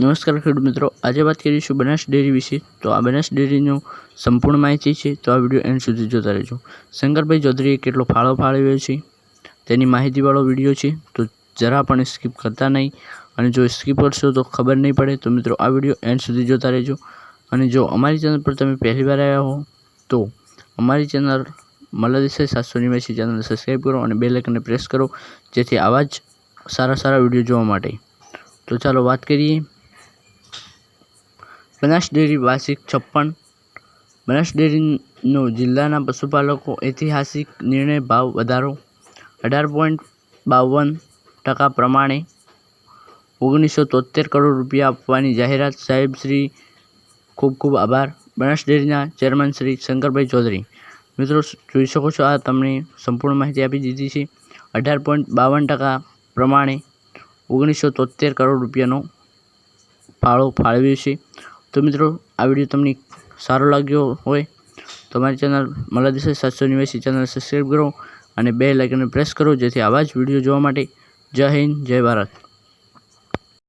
નમસ્કાર ખેડૂત મિત્રો. આજે વાત કરીશું બનાસ ડેરી વિશે. તો આ બનાસ ડેરીનો સંપૂર્ણ માહિતી છે. તો આ વીડિયો એન્ડ સુધી જોતા રહેજો. શંકરભાઈ ચૌધરીએ કેટલો ફાળો ફાળવ્યો છે? તેની માહિતીવાળો વીડિયો છે. તો જરા પણ સ્કીપ કરતા નહીં. અને જો સ્કીપ કરશો તો ખબર નહીં પડે. તો મિત્રો, આ વીડિયો એન્ડ સુધી જોતા રહેજો. અને જો અમારી ચેનલ પર તમે પહેલી વાર આવ્યા હો, તો અમારી ચેનલ મલાદેસાઈ સાતસો નેવ્યાસી ચેનલને સબસ્ક્રાઈબ કરો અને બે લાઇકનને પ્રેસ કરો, જેથી આવા જ સારા સારા વીડિયો જોવા માટે. તો ચાલો વાત કરીએ. બનાસ ડેરી વાર્ષિક છપ્પન. બનાસ ડેરીનો જિલ્લાના પશુપાલકો ઐતિહાસિક નિર્ણય ભાવ વધારો. અઢાર પોઈન્ટ બાવન ટકા પ્રમાણે ઓગણીસો તોતેર કરોડ રૂપિયા આપવાની જાહેરાત. સાહેબ શ્રી, ખૂબ ખૂબ આભાર. બનાસ ડેરીના ચેરમેન શ્રી શંકરભાઈ ચૌધરી. મિત્રો, જોઈ શકો છો, આ તમને સંપૂર્ણ માહિતી આપી દીધી છે. અઢાર પોઈન્ટ બાવન ટકા પ્રમાણે ઓગણીસો તોતેર કરોડ રૂપિયાનો ફાળો ફાળવ્યો છે. તો મિત્રો, આ વીડિયો તમને સારો લાગ્યો હોય તો મારી ચેનલ મલાદેસાઈ સાતસો નેવ્યાસી ચેનલ સબસ્ક્રાઈબ કરો અને બે લાઇકનને પ્રેસ કરો જેથી આવા જ વીડિયો જોવા માટે. જય હિન્દ, જય ભારત.